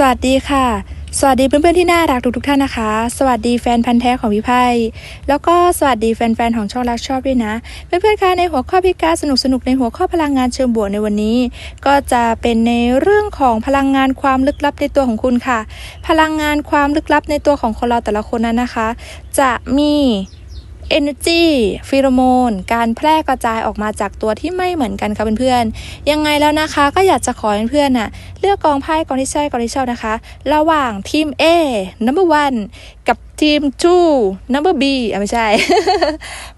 สวัสดีค่ะ สวัสดีเพื่อนๆที่น่ารักทุกๆท่านนะคะ สวัสดีแฟนพันธ์แท้ของพี่ไพ่แล้วก็สวัสดีแฟนๆของช่องรักชอบด้วยนะเพื่อนๆคะในหัวข้อพิการสนุกๆในหัวข้อพลังงานเชิงบวกในวันนี้ ก็จะเป็นในเรื่องของพลังงานความลึกลับในตัวของคุณค่ะ พลังงานความลึกลับในตัวของคนเราแต่ละคนนั้นนะคะ จะมี energy ฟีโรโมน การแพร่กระจายออกมาจากตัวที่ไม่เหมือนกันค่ะเพื่อนๆ ยังไงแล้วนะคะก็อยากจะขอเพื่อนๆน่ะเลือกกองไพ่กองที่ใช่กองที่ชอบนะคะ ระหว่างทีม A number one กับทีม2 number B อะไม่ใช่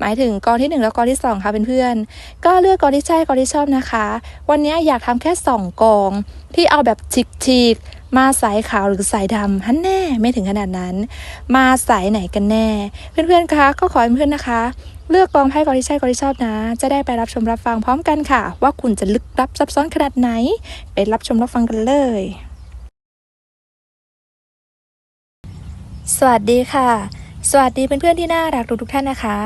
หมายถึงกองที่ 1 แล้วกองที่ 2 ค่ะเพื่อนๆ ก็เลือกกองที่ใช่กองที่ชอบนะคะ วันนี้อยากทำแค่ 2 กองที่เอาแบบฉีกๆ มาสายขาวหรือสายดำฮันแน่ไม่ถึงขนาดนั้น มาสายไหนกันแน่ เพื่อนๆคะก็ขอเพื่อนๆนะคะ เลือกกองไพ่กองที่ใช่กองที่ชอบนะ จะได้ไปรับชมรับฟังพร้อมกันค่ะ ว่าคุณจะลึกลับซับซ้อนขนาดไหน ไปรับชมรับฟังกันเลย สวัสดีค่ะ สวัสดีเพื่อนๆที่น่ารักทุกๆท่านนะคะ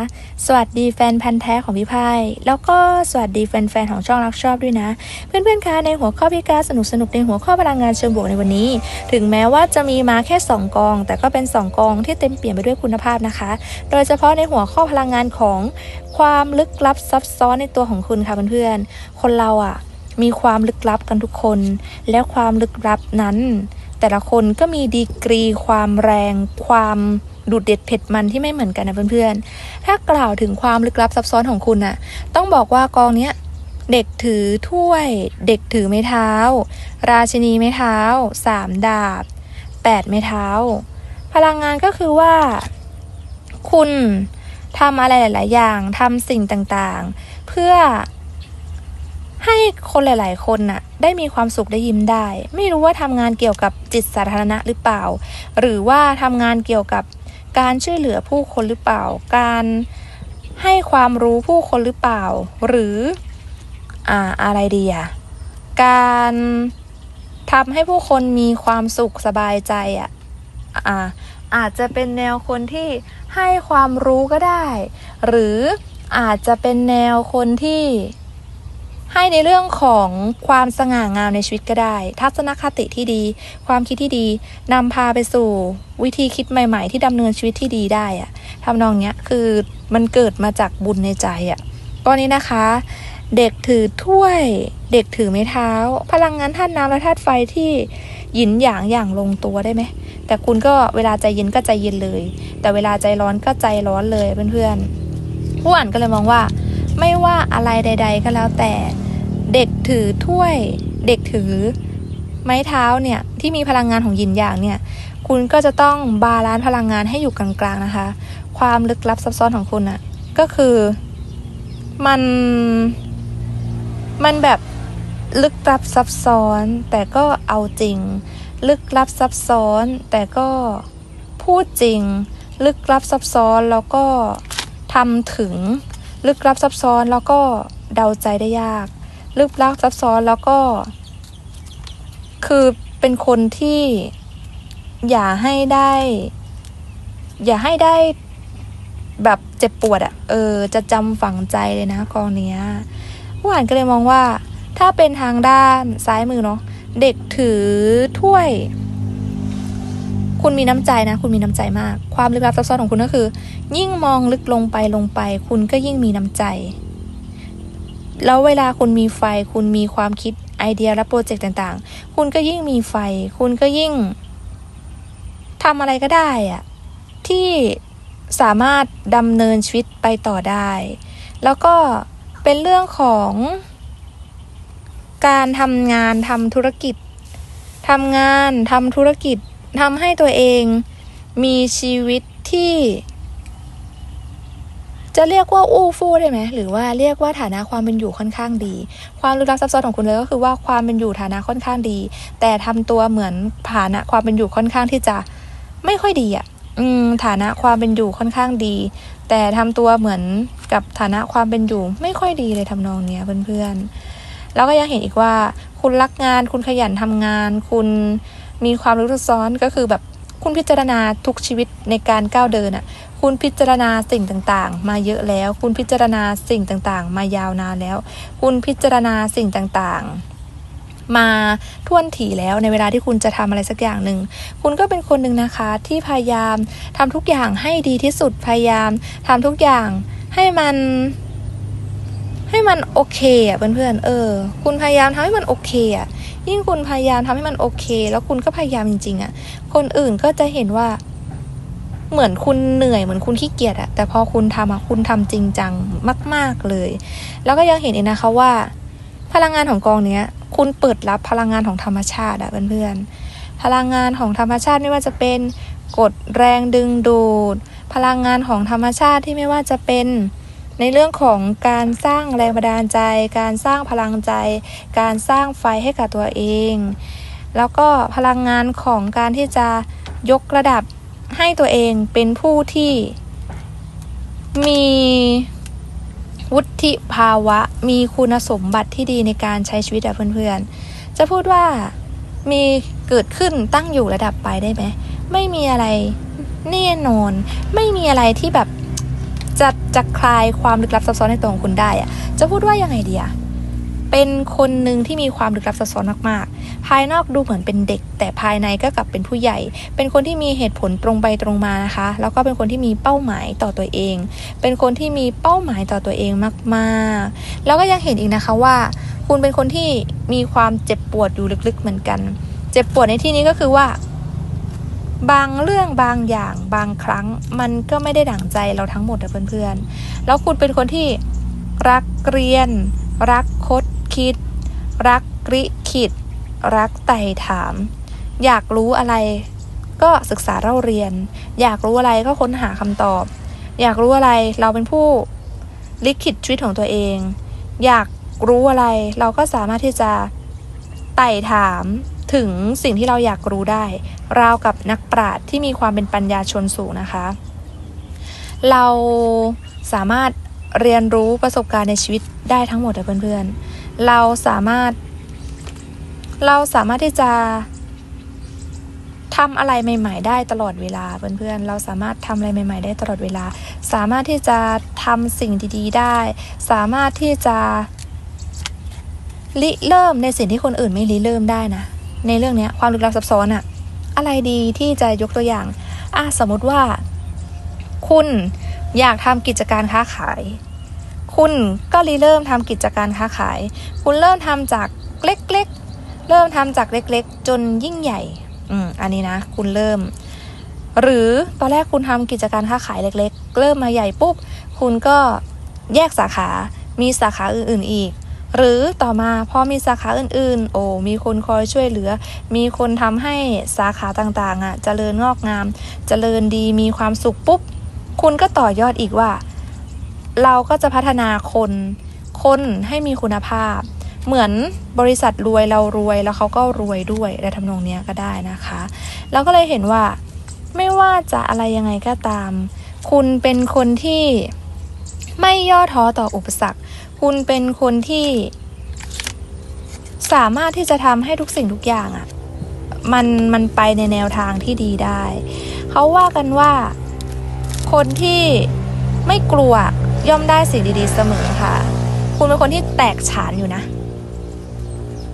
สวัสดีแฟนพันธ์แท้ของพี่พายแล้วก็สวัสดีแฟนๆของช่องรักชอบด้วยนะ เพื่อนๆคะในหัวข้อพิการสนุกๆในหัวข้อพลังงานเชิงบวกในวันนี้ ถึงแม้ว่าจะมีมาแค่ 2 กอง แต่ก็เป็น 2 กองที่เต็มเปี่ยมไปด้วยคุณภาพนะคะ โดยเฉพาะในหัวข้อพลังงานของความลึกลับซับซ้อนในตัวของคุณค่ะเพื่อนๆคนเราอะ มีความลึกลับกันทุกคน แล้วความลึกลับนั้น แต่ละคนก็มีดีกรี ความแรงความ ดูดเด็ดเผ็ดมันที่ไม่เหมือนกันนะเพื่อนๆ ถ้ากล่าวถึงความลึกลับซับซ้อนของคุณน่ะ ต้องบอกว่ากองเนี้ยเด็กถือถ้วย เด็กถือไม้เท้า ราชินีไม้เท้าสามดาบแปดไม้เท้า พลังงานก็คือว่า คุณทำอะไรหลาย ๆ อย่างทำสิ่งต่างๆ เพื่อให้คนหลาย ๆ คนน่ะ ได้มีความสุขได้ยิ้มได้ ไม่รู้ว่าทำงานเกี่ยวกับจิตสาธารณะหรือเปล่า หรือว่าทำงานเกี่ยวกับ การช่วยเหลือผู้คนหรือเปล่า การให้ความรู้ผู้คนหรือเปล่า หรืออ่าอะไรดีอะการทำให้ผู้คนมีความสุขสบายใจอะอ่าอาจจะเป็นแนวคนที่ให้ความรู้ก็ได้ หรืออาจจะเป็นแนวคนที่ ให้ในเรื่องของความสง่างามในชีวิตก็ได้ ทัศนคติที่ดี ความคิดที่ดีนำพาไปสู่วิธีคิดใหม่ ๆ ที่ดำเนินชีวิตที่ดีได้อะทำนองเนี้ยคือมันเกิดมาจากบุญในใจอะตอนนี้นะคะ เด็กถือถ้วย เด็กถือไม้เท้า พลังงานธาตุน้ำและธาตุไฟที่หยินหยางอย่างลงตัวได้ไหมแต่คุณก็เวลาใจเย็นก็ใจเย็นเลย แต่เวลาใจร้อนก็ใจร้อนเลยเพื่อนๆผู้อ่านก็เลยมองว่า ไม่ว่าอะไรใด ๆ ก็แล้วแต่เด็กถือถ้วย เด็กถือไม้เท้าเนี่ยที่มีพลังงานของหยินหยางเนี่ยคุณก็จะต้องบาลานซ์พลังงานให้อยู่กลางๆนะคะ ความลึกลับซับซ้อนของคุณอะก็คือมันมันแบบลึกลับซับซ้อน แต่ก็เอาจริง ลึกลับซับซ้อน แต่ก็พูดจริง ลึกลับซับซ้อนแล้วก็ทำถึง ลึกลับซับซ้อนแล้วก็เดาใจได้ยาก ลึกลับซับซ้อนแล้วก็ คือเป็นคนที่อย่าให้ได้ อย่าให้ได้แบบเจ็บปวดอะ่ะ เออ จะจำฝังใจเลยนะกองเนี้ยผู้อ่านก็เลยมองว่า ถ้าเป็นทางด้านซ้ายมือเนาะเด็กถือถ้วย คุณมีน้ำใจนะ คุณมีน้ำใจมาก ความลึกลับซับซ้อนของคุณก็คือ ยิ่งมองลึกลงไปลงไป คุณก็ยิ่งมีน้ำใจ แล้วเวลาคุณมีไฟ คุณมีความคิดไอเดียและโปรเจกต์ต่างๆ คุณก็ยิ่งมีไฟ คุณก็ยิ่งทำอะไรก็ได้อะที่สามารถดำเนินชีวิตไปต่อได้ แล้วก็เป็นเรื่องของการทำงานทำธุรกิจทำงานทำธุรกิจ ทำให้ตัวเองมีชีวิตที่ จะเรียกว่าอู้ฟู่ได้ไหมหรือว่าเรียกว่าฐานะความเป็นอยู่ค่อนข้างดี ความลึกลับซับซ้อนของคุณเลยก็คือว่าความเป็นอยู่ฐานะค่อนข้างดี แต่ทำตัวเหมือนฐานะความเป็นอยู่ค่อนข้างที่จะไม่ค่อยดีอะ อืม ฐานะความเป็นอยู่ค่อนข้างดี แต่ทำตัวเหมือนกับฐานะความเป็นอยู่ ไม่ค่อยดีเลยทำนองเนี้ยเพื่อนๆแล้วก็ยังเห็นอีกว่า คุณรักงาน คุณขยันทำงาน คุณ มีความรู้ซ้อนก็คือแบบคุณพิจารณาทุกชีวิตในการก้าวเดินอะ คุณพิจารณาสิ่งต่างๆ มาเยอะแล้ว คุณพิจารณาสิ่งต่างๆ มายาวนานแล้ว คุณพิจารณาสิ่งต่างๆ มาท่วนถี่แล้วในเวลาที่คุณจะทำอะไรสักอย่างหนึ่ง คุณก็เป็นคนหนึ่งนะคะที่พยายามทำทุกอย่างให้ดีที่สุด พยายามทำทุกอย่างให้มันให้มันโอเคอะเพื่อนๆเออ คุณพยายามทำให้มันโอเคอะ ยิ่งคุณพยายามทำให้มันโอเค แล้วคุณก็พยายามจริงๆอะ คนอื่นก็จะเห็นว่า เหมือนคุณเหนื่อยเหมือนคุณขี้เกียจอะแต่พอคุณทำอะคุณทำจริงจังมาก ๆเลย แล้วก็ยังเห็นอีกนะคะว่า พลังงานของกองเนี้ย คุณเปิดรับพลังงานของธรรมชาติอะเพื่อนๆพลังงานของธรรมชาติไม่ว่าจะเป็นกฎแรงดึงดูด พลังงานของธรรมชาติที่ไม่ว่าจะเป็น ในเรื่องของการสร้างแรงบันดาลใจ การสร้างพลังใจ การสร้างไฟให้กับตัวเอง แล้วก็พลังงานของการที่จะยกระดับให้ตัวเองเป็นผู้ที่มีวุฒิภาวะ มีคุณสมบัติที่ดีในการใช้ชีวิตอะเพื่อนๆ จะพูดว่ามีเกิดขึ้นตั้งอยู่ระดับไปได้ไหม ไม่มีอะไรแน่นอน ไม่มีอะไรที่แบบ จะจะคลายความลึกลับซับซ้อนในตัวของคุณได้อะจะพูดว่ายังไงดีอะเป็นคนหนึ่งที่มีความลึกลับซับซ้อนมากๆ ภายนอกดูเหมือนเป็นเด็ก แต่ภายในก็กลับเป็นผู้ใหญ่ เป็นคนที่มีเหตุผลตรงไปตรงมานะคะ แล้วก็เป็นคนที่มีเป้าหมายต่อตัวเอง เป็นคนที่มีเป้าหมายต่อตัวเองมากๆ แล้วก็ยังเห็นอีกนะคะว่า คุณเป็นคนที่มีความเจ็บปวดอยู่ลึกๆเหมือนกัน เจ็บปวดในที่นี้ก็คือว่า บางเรื่องบางอย่างบางครั้ง มันก็ไม่ได้ดั่งใจเราทั้งหมดนะเพื่อนๆ แล้วคุณเป็นคนที่รักเรียน รักคดคิด รักกริขิด รักไต่ถาม อยากรู้อะไรก็ศึกษาเล่าเรียน อยากรู้อะไรก็ค้นหาคำตอบ อยากรู้อะไรเราเป็นผู้ลิขิตชีวิตของตัวเอง อยากรู้อะไรเราก็สามารถที่จะไต่ถาม ถึงสิ่งที่เราอยากรู้ได้ ราวกับนักปราชญ์ที่มีความเป็นปัญญาชนสูงนะคะ เราสามารถเรียนรู้ประสบการณ์ในชีวิตได้ทั้งหมดเลยเพื่อนๆ เราสามารถ เราสามารถที่จะทำอะไรใหม่ ๆ ได้ตลอดเวลาเพื่อนๆ เราสามารถทำอะไรใหม่ ๆ ได้ตลอดเวลา สามารถที่จะทำสิ่งดีๆ ได้ สามารถที่จะริเริ่มในสิ่งที่คนอื่นไม่ริเริ่มได้นะ ในเรื่องนี้ความลึกลับซับซ้อนอะอะไรดีที่จะยกตัวอย่างอะสมมติว่า คุณอยากทำกิจการค้าขาย คุณก็ริเริ่มทำกิจการค้าขาย คุณเริ่มทำจากเล็กๆ เริ่มทำจากเล็กๆ จนยิ่งใหญ่ อืม อันนี้นะ คุณเริ่ม หรือตอนแรกคุณทำกิจการค้าขายเล็ก ๆ เริ่มมาใหญ่ปุ๊บ คุณก็แยกสาขา มีสาขาอื่นๆอีก หรือต่อมาพอมีสาขาอื่นๆ โอ้มีคนคอยช่วยเหลือ มีคนทำให้สาขาต่างๆอะเจริญงอกงาม เจริญดีมีความสุขปุ๊บ คุณก็ต่อยอดอีกว่า เราก็จะพัฒนาคน คนให้มีคุณภาพ เหมือนบริษัทรวยเรารวยแล้วเขาก็รวยด้วยในทำนองเนี้ยก็ได้นะคะ เราก็เลยเห็นว่าไม่ว่าจะอะไรยังไงก็ตาม คุณเป็นคนที่ไม่ย่อท้อต่ออุปสรรค คุณเป็นคนที่สามารถที่จะทำให้ทุกสิ่งทุกอย่างอะ่ะ มันมันไปในแนวทางที่ดีได้ เขาว่ากันว่า คนที่ไม่กลัวย่อมได้สิ่งดีๆเสมอค่ะ คุณเป็นคนที่แตกฉานอยู่นะ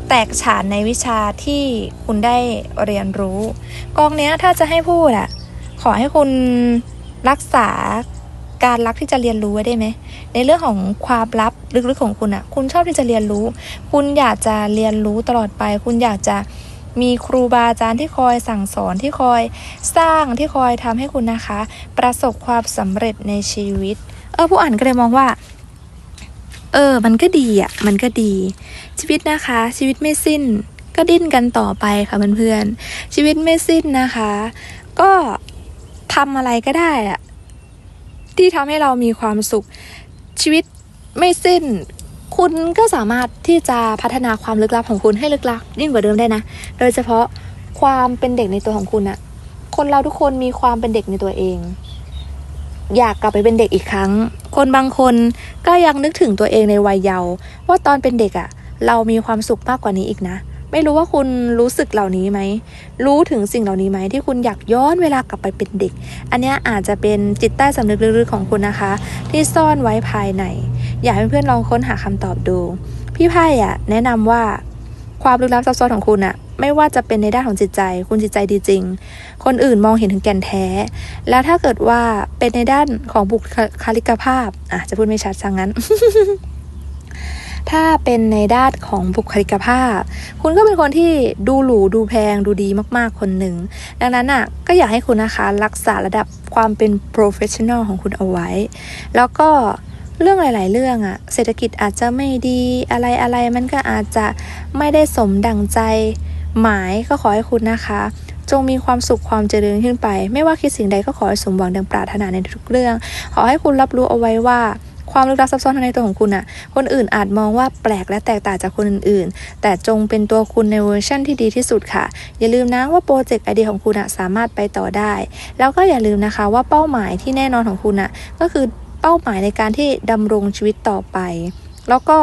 แตกฉานในวิชาที่คุณได้เรียนรู้ กองเนี้ยถ้าจะให้พูดอะขอให้คุณรักษา การรักที่จะเรียนรู้ไว้ได้ไหม ในเรื่องของความลับลึกๆของคุณอะคุณชอบที่จะเรียนรู้ คุณอยากจะเรียนรู้ตลอดไป คุณอยากจะมีครูบาอาจารย์ที่คอยสั่งสอนที่คอยสร้างที่คอยทำให้คุณนะคะ ประสบความสำเร็จในชีวิต เออผู้อ่านก็เลยมองว่า เออ มันก็ดีอะ มันก็ดี ชีวิตนะคะ ชีวิตไม่สิ้น ก็ดิ้นกันต่อไปค่ะเพื่อนๆชีวิตไม่สิ้นนะคะ ก็ทำอะไรก็ได้อะ ที่ทำให้เรามีความสุข ชีวิตไม่สิ้น คุณก็สามารถที่จะพัฒนาความลึกลับของคุณให้ลึกลับยิ่งกว่าเดิมได้นะ โดยเฉพาะความเป็นเด็กในตัวของคุณอะคนเราทุกคนมีความเป็นเด็กในตัวเอง อยากกลับไปเป็นเด็กอีกครั้ง คนบางคนก็ยังนึกถึงตัวเองในวัยเยาว์ว่าตอนเป็นเด็กอะเรามีความสุขมากกว่านี้อีกนะ ไม่รู้ว่าคุณรู้สึกเหล่านี้ไหม รู้ถึงสิ่งเหล่านี้ไหมที่คุณอยากย้อนเวลากลับไปเป็นเด็ก อันนี้อาจจะเป็นจิตใต้สำนึกลึกๆของคุณนะคะ ที่ซ่อนไว้ภายใน อยากให้เพื่อนลองค้นหาคำตอบดู พี่ไพ่อะแนะนำว่าความลึกลับซับซ้อนของคุณอะไม่ว่าจะเป็นในด้านของจิตใจ คุณจิตใจดีจริง คนอื่นมองเห็นถึงแก่นแท้ แล้วถ้าเกิดว่าเป็นในด้านของบุคลิกภาพอะจะพูดไม่ชัดซะงั้น ถ้าเป็นในด้านของบุคลิกภาพ คุณก็เป็นคนที่ดูหรูดูแพงดูดีมากๆคนหนึ่ง ดังนั้นอะก็อยากให้คุณนะคะรักษาระดับความเป็น professional ของคุณเอาไว้ แล้วก็เรื่องหลาย ๆ เรื่องอะเศรษฐกิจอาจจะไม่ดีอะไรอะไรมันก็อาจจะไม่ได้สมดังใจหมายก็ขอให้คุณนะคะ จงมีความสุขความเจริญขึ้นไป ไม่ว่าคิดสิ่งใดก็ขอให้สมหวังดังปรารถนาในทุกเรื่อง ขอให้คุณรับรู้เอาไว้ว่า ความลึกลับซับซ้อนในตัวของคุณอะคนอื่นอาจมองว่าแปลกและแตกต่างจากคนอื่นๆ แต่จงเป็นตัวคุณในเวอร์ชั่นที่ดีที่สุดค่ะ อย่าลืมนะว่าโปรเจกต์ไอเดียของคุณอะสามารถไปต่อได้ แล้วก็อย่าลืมนะคะว่าเป้าหมายที่แน่นอนของคุณอะก็คือเป้าหมายในการที่ดำรงชีวิตต่อไป แล้วก็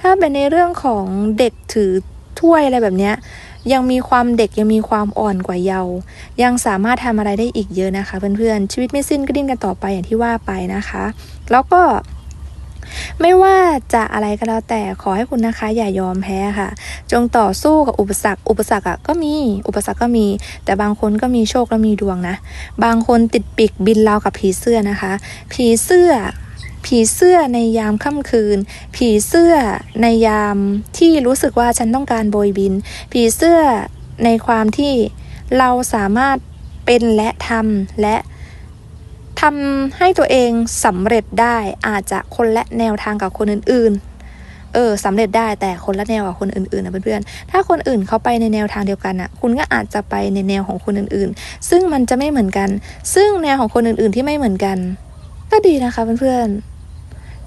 ถ้าเป็นในเรื่องของเด็กถือถ้วยอะไรแบบเนี้ยยังมีความเด็กยังมีความอ่อนกว่าเยาว์ยังสามารถทำอะไรได้อีกเยอะนะคะ เพื่อนๆ ชีวิตไม่สิ้นก็ดิ้นกันต่อไปอย่างที่ว่าไปนะคะ แล้วก็ ไม่ว่าจะอะไรก็แล้วแต่ขอให้คุณนะคะ อย่ายอมแพ้ค่ะ จงต่อสู้กับอุปสรรค อุปสรรคอะก็มี อุปสรรคก็มี แต่บางคนก็มีโชคและมีดวงนะ บางคนติดปีกบินราวกับผีเสื้อนะคะ ผีเสื้อผีเสื้อในยามค่ำคืน ผีเสื้อในยามที่รู้สึกว่าฉันต้องการโบยบิน ผีเสื้อในความที่เราสามารถเป็นและทำและ ทำให้ตัวเองสำเร็จได้อาจจะคนละแนวทางกับคนอื่นๆ เออสำเร็จได้แต่คนละแนวกับคนอื่นๆนะเพื่อนๆ ถ้าคนอื่นเขาไปในแนวทางเดียวกันอะ คุณก็อาจจะไปในแนวของคนอื่นๆ ซึ่งมันจะไม่เหมือนกัน ซึ่งแนวของคนอื่นๆที่ไม่เหมือนกัน ก็ดีนะคะเพื่อนๆ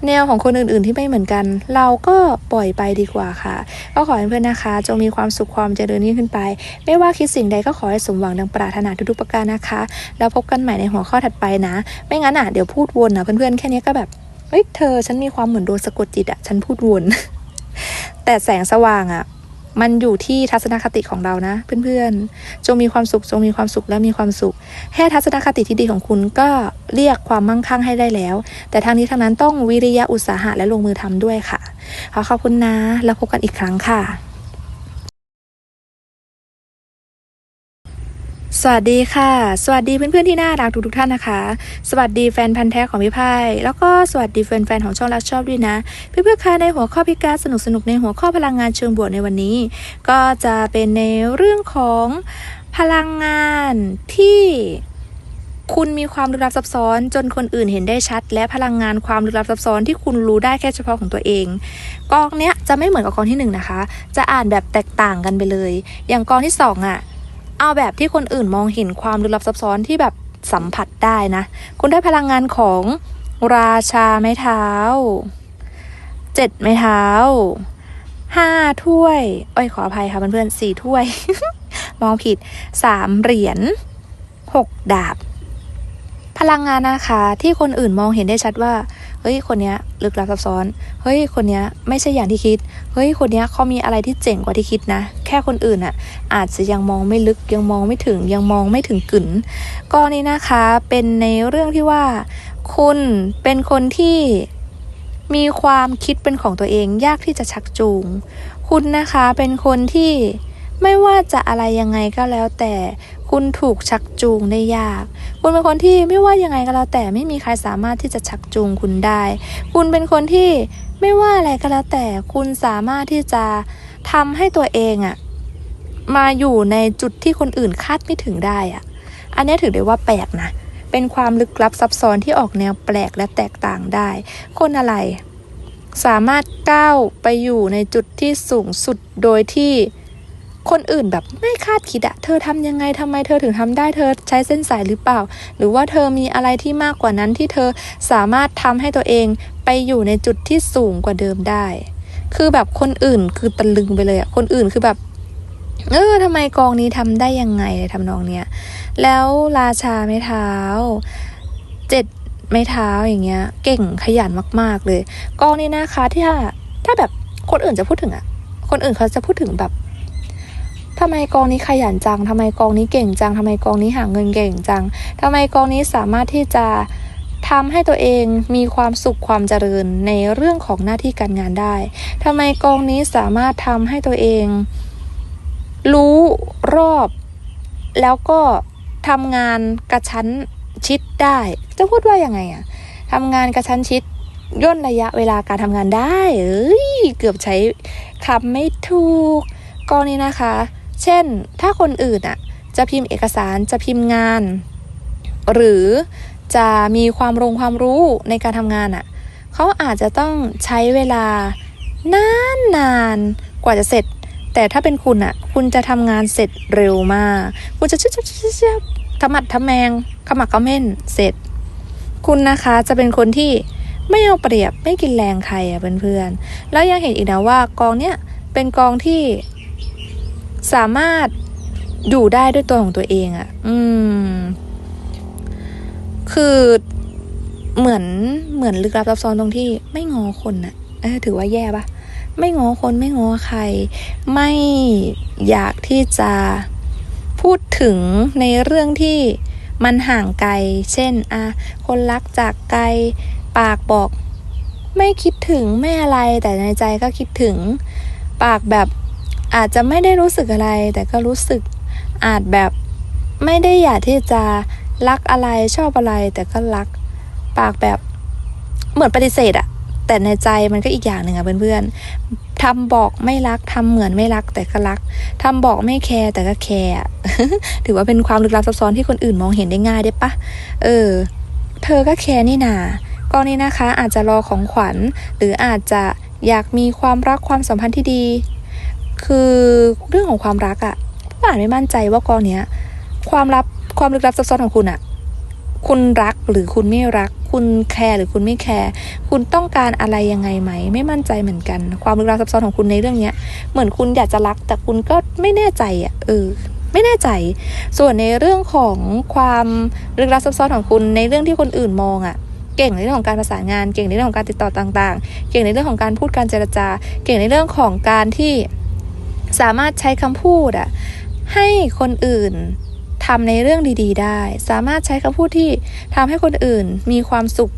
แนวของคนอื่นๆที่ไม่เหมือนกัน เราก็ปล่อยไปดีกว่าค่ะ ก็ขอให้เพื่อนนะคะ จงมีความสุขความเจริญยิ่งขึ้นไป ไม่ว่าคิดสิ่งใดก็ขอให้สมหวังดังปรารถนาทุกๆประการนะคะ แล้วพบกันใหม่ในหัวข้อถัดไปนะ ไม่งั้นอะเดี๋ยวพูดวนนะเพื่อนๆแค่นี้ก็แบบเฮ้ยเธอฉันมีความเหมือนโดนสะกดจิตอะฉันพูดวน แต่แสงสว่างอะ มันอยู่ที่ทัศนคติของเรานะ เพื่อนๆ จงมีความสุขจงมีความสุขและมีความสุข แค่ทัศนคติที่ดีของคุณก็เรียกความมั่งคั่งให้ได้แล้ว แต่ทางนี้ทางนั้นต้องวิริยะอุตสาหะและลงมือทำด้วยค่ะ ขอขอบคุณนะ แล้วพบกันอีกครั้งค่ะ สวัสดีค่ะ สวัสดีเพื่อนๆที่น่ารักทุกๆท่านนะคะ สวัสดีแฟนพันธ์แท้ของพี่พาย แล้วก็สวัสดีแฟนๆของช่องรักชอบด้วยนะ เพื่อนๆคะในหัวข้อพิการสนุกๆในหัวข้อพลังงานเชิงบวกในวันนี้ ก็จะเป็นในเรื่องของพลังงานที่คุณมีความลึกลับซับซ้อน จนคนอื่นเห็นได้ชัด และพลังงานความลึกลับซับซ้อนที่คุณรู้ได้แค่เฉพาะของตัวเองกองเนี้ยจะไม่เหมือนกับกองที่หนึ่งนะคะ จะอ่านแบบแตกต่างกันไปเลย อย่างกองที่สองอะ เอาแบบที่คนอื่นมองเห็นความลึกลับซับซ้อนที่แบบสัมผัสได้นะ คุณได้พลังงานของราชาไม้เท้าเจ็ดไม้เท้าห้าถ้วยเอ้ยขออภัยค่ะเพื่อนๆสี่ถ้วย มองผิดสามเหรียญหกดาบ พลังงานนะคะ ที่คนอื่นมองเห็นได้ชัดว่า เฮ้ยคนเนี้ยลึกลับซับซ้อน เฮ้ยคนเนี้ยไม่ใช่อย่างที่คิด เฮ้ยคนเนี้ยเขามีอะไรที่เจ๋งกว่าที่คิดนะ แค่คนอื่นอะอาจจะยังมองไม่ลึกยังมองไม่ถึงยังมองไม่ถึงกึ๋นก็นี้นะคะเป็นในเรื่องที่ว่า คุณเป็นคนที่มีความคิดเป็นของตัวเองยากที่จะชักจูง คุณนะคะเป็นคนที่ไม่ว่าจะอะไรยังไงก็แล้วแต่ คุณถูกชักจูงได้ยาก คุณเป็นคนที่ไม่ว่ายังไงก็แล้วแต่ไม่มีใครสามารถที่จะชักจูงคุณได้ คุณเป็นคนที่ไม่ว่าอะไรก็แล้วแต่คุณสามารถที่จะทำให้ตัวเองอะมาอยู่ในจุดที่คนอื่นคาดไม่ถึงได้อะอันนี้ถือได้ว่าแปลกนะ เป็นความลึกลับซับซ้อนที่ออกแนวแปลกและแตกต่างได้ คนอะไรสามารถก้าวไปอยู่ในจุดที่สูงสุดโดยที่ คนอื่นแบบไม่คาดคิดอะเธอทำยังไงทำไมเธอถึงทำได้เธอใช้เส้นสายหรือเปล่า หรือว่าเธอมีอะไรที่มากกว่านั้นที่เธอสามารถทำให้ตัวเองไปอยู่ในจุดที่สูงกว่าเดิมได้ คือแบบคนอื่นคือตะลึงไปเลยอะคนอื่นคือแบบเออทำไมกองนี้ทำได้ยังไงทำนองเนี้ย แล้วราชาไม้เท้าเจ็ดไม้เท้าอย่างเงี้ย เก่งขยันมาก ๆ เลย กองนี้นะคะที่ถ้าถ้าแบบคนอื่นจะพูดถึงอะคนอื่นเขาจะพูดถึงแบบ ทำไมกองนี้ขยันจังทำไมกองนี้เก่งจังทำไมกองนี้หาเงินเก่งจังทำไมกองนี้สามารถที่จะทำให้ตัวเองมีความสุขความเจริญในเรื่องของหน้าที่การงานได้ทำไมกองนี้สามารถทำให้ตัวเอง รู้รอบ แล้วก็ทำงานกระชั้นชิดได้ จะพูดว่ายังไงอะทำงานกระชั้นชิดย่นระยะเวลาการทำงานได้ เอ้ย เกือบใช้คำไม่ถูกกรณีนะคะ เช่น ถ้าคนอื่นอะจะพิมพ์เอกสารจะพิมพ์งาน หรือจะมีความรงความรู้ในการทำงานอะเขาอาจจะต้องใช้เวลานานนานกว่าจะเสร็จ แต่ถ้าเป็นคุณอะคุณจะทำงานเสร็จเร็วมาก คุณจะชึบชึบชึบชึบทำมัดทำแมงขมักเขม้นเสร็จ คุณนะคะจะเป็นคนที่ไม่เอาเปรียบไม่กินแรงใครอะเพื่อนๆแล้วยังเห็นอีกนะว่ากองเนี้ยเป็นกองที่ สามารถอยู่ได้ด้วยตัวของตัวเองอะอืม คือเหมือนเหมือนลึกลับซับซ้อนตรงที่ไม่งอคนอะเออถือว่าแย่ปะไม่งอคนไม่งอใคร ไม่อยากที่จะพูดถึงในเรื่องที่มันห่างไกล เช่นอะคนรักจากไกลปากบอก ไม่คิดถึงไม่อะไรแต่ในใจก็คิดถึง ปากแบบ อาจจะไม่ได้รู้สึกอะไร แต่ก็รู้สึกอาจแบบไม่ได้อยากที่จะรักอะไรชอบอะไร แต่ก็รักปากแบบเหมือนปฏิเสธอะแต่ในใจมันก็อีกอย่างหนึ่งอะเพื่อนๆทำบอกไม่รักทำเหมือนไม่รักแต่ก็รักทำบอกไม่แคร์แต่ก็แคร์ถือว่าเป็นความลึกลับซับซ้อนที่คนอื่นมองเห็นได้ง่ายได้ปะเออ เธอก็แคร์นี่นากรณีนะคะอาจจะรอของขวัญ หรืออาจจะอยากมีความรักความสัมพันธ์ที่ดี คือเรื่องของความรักอะป่านไม่มั่นใจว่ากองเนี้ย ความลับความลึกลับซับซ้อนของคุณอะคุณรักหรือคุณไม่รัก คุณแคร์หรือคุณไม่แคร์คุณต้องการอะไรยังไงไหม ไม่มั่นใจเหมือนกัน ความลึกลับซับซ้อนของคุณในเรื่องเนี้ย เหมือนคุณอยากจะรัก แต่คุณก็ไม่แน่ใจอะเออไม่แน่ใจ ส่วนในเรื่องของความลึกลับซับซ้อนของคุณในเรื่องที่คนอื่นมองอะเก่งในเรื่องของการประสานงาน เก่งในเรื่องของการติดต่อต่าง ๆ เก่งในเรื่องของการพูดการเจรจา เก่งในเรื่องของการที่ สามารถใช้คำพูดอะให้คนอื่นทำในเรื่องดี ๆ ได้ สามารถใช้คำพูดที่ทำให้คนอื่นมีความสุข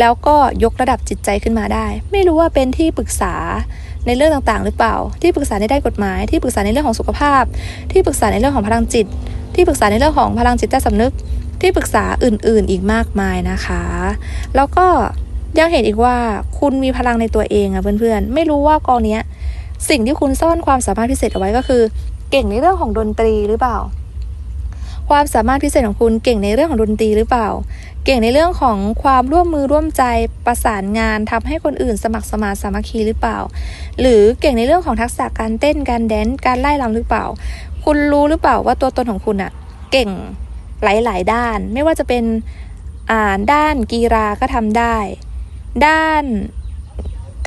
แล้วก็ยกระดับจิตใจขึ้นมาได้ ไม่รู้ว่าเป็นที่ปรึกษาในเรื่องต่างๆ หรือเปล่า ที่ปรึกษาในด้านกฎหมาย ที่ปรึกษาในเรื่องของสุขภาพ ที่ปรึกษาในเรื่องของพลังจิต ที่ปรึกษาในเรื่องของพลังจิตใต้สำนึก ที่ปรึกษาอื่น ๆ อีกมากมายนะคะ แล้วก็ยังเห็นอีกว่าคุณมีพลังในตัวเองอะเพื่อนๆ ไม่รู้ว่ากองเนี้ย สิ่งที่คุณซ่อนความสามารถพิเศษเอาไว้ก็คือ เก่งในเรื่องของดนตรีหรือเปล่า ความสามารถพิเศษของคุณเก่งในเรื่องของดนตรีหรือเปล่า เก่งในเรื่องของความร่วมมือร่วมใจประสานงานทำให้คนอื่นสมัครสมานสามัคคีหรือเปล่า หรือเก่งในเรื่องของทักษะการเต้นการแดนซ์การไล่รำหรือเปล่า คุณรู้หรือเปล่าว่าตัวตนของคุณอะเก่งหลาย ๆ ด้าน ไม่ว่าจะเป็นอ่านด้านกีฬาก็ทำได้ ด้าน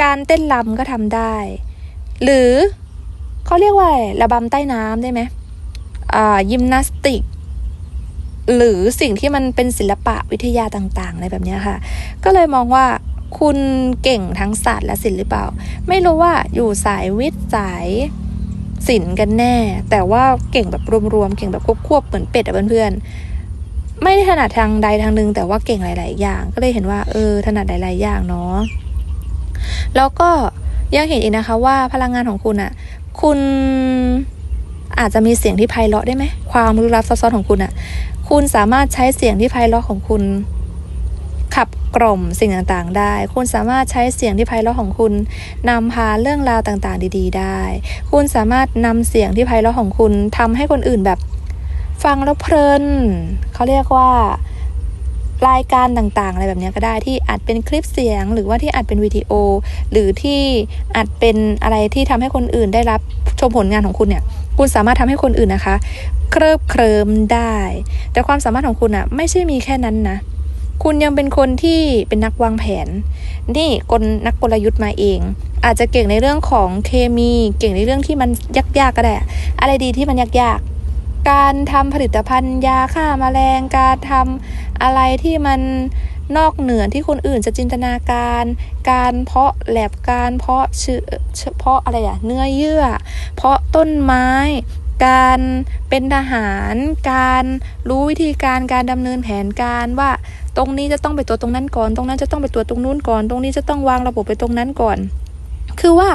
การเต้นรำก็ทำได้ หรือเขาเรียกว่าอะไระบำใต้น้ำได้ไหมอ่ายิมนาสติก หรือสิ่งที่มันเป็นศิลปะวิทยาต่างๆอะไรแบบนี้ค่ะ ก็เลยมองว่าคุณเก่งทั้งศาสตร์และศิลป์หรือเปล่า ไม่รู้ว่าอยู่สายวิทย์สายศิลป์กันแน่ แต่ว่าเก่งแบบรวมๆเก่งแบบควบๆเหมือนเป็ดอะเพื่อนๆไม่ได้ถนัดทางใดทางหนึ่งแต่ว่าเก่งหลาย ๆ อย่าง ก็เลยเห็นว่าเออถนัดหลายๆอย่างเนาะแล้วก็ ยังเห็นอีกนะคะว่าพลังงานของคุณอะคุณอาจจะมีเสียงที่ไพเราะได้ไหมความลึกลับซับซ้อนของคุณอะคุณสามารถใช้เสียงที่ไพเราะของคุณ ขับกล่อมสิ่งต่างๆ ได้ คุณสามารถใช้เสียงที่ไพเราะของคุณนำพาเรื่องราวต่างๆ ดี ๆ ได้ คุณสามารถนำเสียงที่ไพเราะของคุณทำให้คนอื่นแบบ ฟังแล้วเพลินเขาเรียกว่า รายการต่างๆ อะไรแบบนี้ก็ได้ที่อัดเป็นคลิปเสียง หรือว่าที่อัดเป็นวิดีโอ หรือที่อัดเป็นอะไรที่ทำให้คนอื่นได้รับชมผลงานของคุณเนี่ยคุณสามารถทำให้คนอื่นนะคะ เคลิบเคลิมได้ แต่ความสามารถของคุณอะไม่ใช่มีแค่นั้นนะคุณยังเป็นคนที่เป็นนักวางแผน นี่กลนักกลยุทธ์มาเอง อาจจะเก่งในเรื่องของเคมี เก่งในเรื่องที่มันยากๆก็ได้ อะไรดีที่มันยากๆ การทำผลิตภัณฑ์ยาฆ่าแมลง การทำ อะไรที่มันนอกเหนือที่คนอื่นจะจินตนาการ การเพาะแลบการเพาะเชื้อเพาะอะไรอะเนื้อเยื่อ เพาะต้นไม้ การเป็นทหาร การรู้วิธีการการดำเนินแผนการว่าตรงนี้จะต้องไปตัวตรงนั้นก่อน ตรงนั้นจะต้องไปตัวตรงนู้นก่อน ตรงนี้จะต้องวางระบบไปตรงนั้นก่อน คือว่า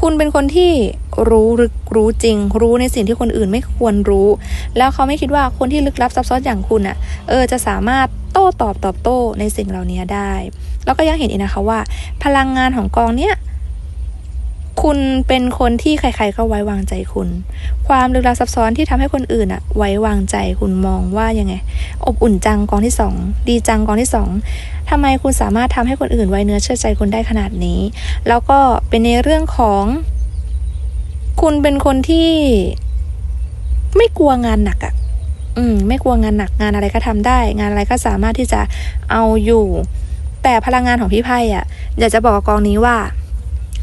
คุณเป็นคนที่รู้ลึกรู้จริง รู้ในสิ่งที่คนอื่นไม่ควรรู้ แล้วเขาไม่คิดว่าคนที่ลึกลับซับซ้อนอย่างคุณอะ เออจะสามารถโต้ตอบตอบโต้ในสิ่งเหล่านี้ได้ แล้วก็ยังเห็นอีกนะคะว่า พลังงานของกองเนี้ย คุณเป็นคนที่ใครๆก็ไว้วางใจคุณ ความลึกลับซับซ้อนที่ทำให้คนอื่นอะไว้วางใจคุณมองว่ายังไง อบอุ่นจังกองที่สองดีจังกองที่สองทำไมคุณสามารถทำให้คนอื่นไว้เนื้อเชื่อใจคุณได้ขนาดนี้ แล้วก็เป็นในเรื่องของ คุณเป็นคนที่ไม่กลัวงานหนักอะอืม ไม่กลัวงานหนักงานอะไรก็ทำได้ งานอะไรก็สามารถที่จะเอาอยู่ แต่พลังงานของพี่ไพ่อะ่ะอยากจะบอกกองนี้ว่า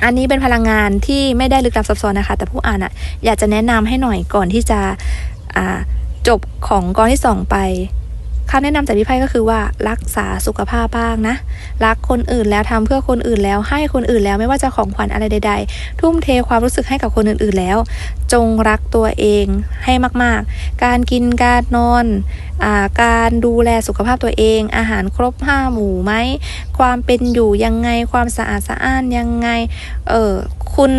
อันนี้เป็นพลังงานที่ไม่ได้ลึกลับซับซ้อนนะคะ แต่ผู้อ่านอะ่ะอยากจะแนะนำให้หน่อยก่อนที่จะจบของกองที่สองไป คำแนะนำจากพี่ไพ่ก็คือว่ารักษาสุขภาพบ้างนะ รักคนอื่นแล้วทำเพื่อคนอื่นแล้วให้คนอื่นแล้วไม่ว่าจะของขวัญอะไรใด ๆ ทุ่มเทความรู้สึกให้กับคนอื่นๆแล้ว จงรักตัวเองให้มากๆ การกินการนอนอาการดูแลสุขภาพตัวเอง อาหารครบห้าหมู่ไหมความเป็นอยู่ยังไงความสะอาดสะอ้านยังไงเออคุณ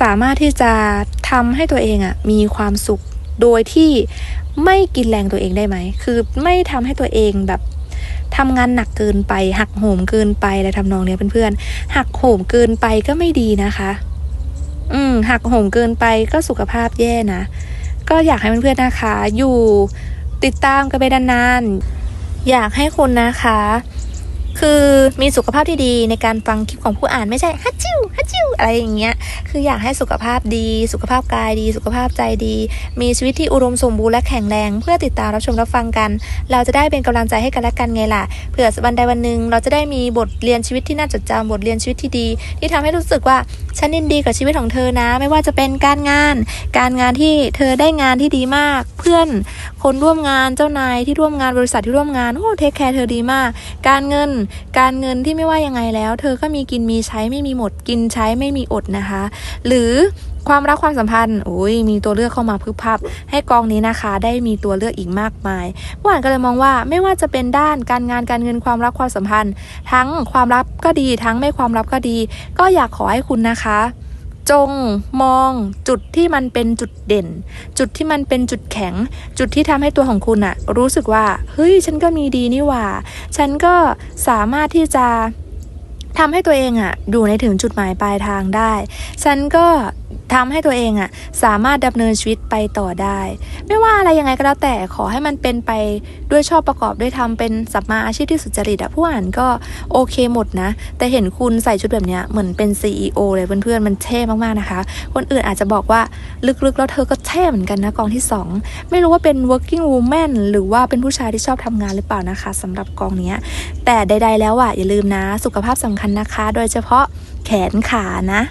สามารถที่จะทำให้ตัวเองอะมีความสุข โดยที่ไม่กินแรงตัวเองได้ไหม คือไม่ทำให้ตัวเองแบบทำงานหนักเกินไป หักโหมเกินไปอะไรทำนองเนี้ยเพื่อนๆ หักโหมเกินไปก็ไม่ดีนะคะ อืม หักโหมเกินไปก็สุขภาพแย่นะ ก็อยากให้เพื่อนๆนะคะ อยู่ติดตามกันไปนานๆ อยากให้คุณนะคะ คือมีสุขภาพที่ดีในการฟังคลิปของผู้อ่านไม่ใช่ฮัจจิวฮัจจิวอะไรอย่างเงี้ย คืออยากให้สุขภาพดี สุขภาพกายดี สุขภาพใจดี มีชีวิตที่อุดมสมบูรณ์และแข็งแรง เพื่อติดตามรับชมรับฟังกัน เราจะได้เป็นกำลังใจให้กันและกันไงล่ะ เผื่อวันใดวันหนึ่งเราจะได้มีบทเรียนชีวิตที่น่าจดจำบทเรียนชีวิตที่ดี ที่ทำให้รู้สึกว่าฉันยินดีกับชีวิตของเธอนะ ไม่ว่าจะเป็นการงาน การงานที่เธอได้งานที่ดีมาก เพื่อน คนร่วมงาน เจ้านายที่ร่วมงาน บริษัทที่ร่วมงาน โอ้ เทคแคร์เธอดีมาก การเงินการเงินที่ไม่ว่ายังไงแล้ว เธอก็มีกินมีใช้ไม่มีหมด กินใช้ไม่มีอดนะคะ หรือความรักความสัมพันธ์โอ้ยมีตัวเลือกเข้ามาพึบพับ ให้กองนี้นะคะ ได้มีตัวเลือกอีกมากมายหวานก็เลยมองว่าไม่ว่าจะเป็นด้านการงานการเงินความรักความสัมพันธ์ ทั้งความลับก็ดี ทั้งไม่ความลับก็ดี ก็อยากขอให้คุณนะคะ จงมองจุดที่มันเป็นจุดเด่น จุดที่มันเป็นจุดแข็ง จุดที่ทำให้ตัวของคุณอะรู้สึกว่าเฮ้ยฉันก็มีดีนี่หว่า ฉันก็สามารถที่จะทำให้ตัวเองอะอยู่ในถึงจุดหมายปลายทางได้ ฉันก็ ทำให้ตัวเองอะสามารถดำเนินชีวิตไปต่อได้ ไม่ว่าอะไรยังไงก็แล้วแต่ขอให้มันเป็นไปด้วยชอบประกอบด้วยทำเป็นสัมมาอาชีพที่สุจริตอะผู้อ่านก็โอเคหมดนะ แต่เห็นคุณใส่ชุดแบบเนี้ยเหมือนเป็น CEO เลยเพื่อนๆ มันเท่มากๆนะคะ คนอื่นอาจจะบอกว่าลึกๆ แล้วเธอก็เท่เหมือนกันนะกองที่ 2 ไม่รู้ว่าเป็น working woman หรือว่าเป็นผู้ชายที่ชอบทำงานหรือเปล่านะคะสำหรับกองเนี้ยแต่ใด ๆ แล้วอะอย่าลืมนะ สุขภาพสำคัญนะคะ โดยเฉพาะ แขนขานะ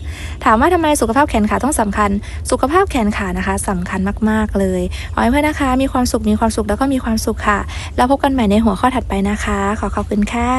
ถามว่าทำไมสุขภาพแขนขาต้องสำคัญ สุขภาพแขนขานะคะสำคัญมากๆเลยขอให้เพื่อนนะคะ มีความสุขมีความสุขแล้วก็มีความสุขค่ะ แล้วพบกันใหม่ในหัวข้อถัดไปนะคะ ขอขอบคุณค่ะ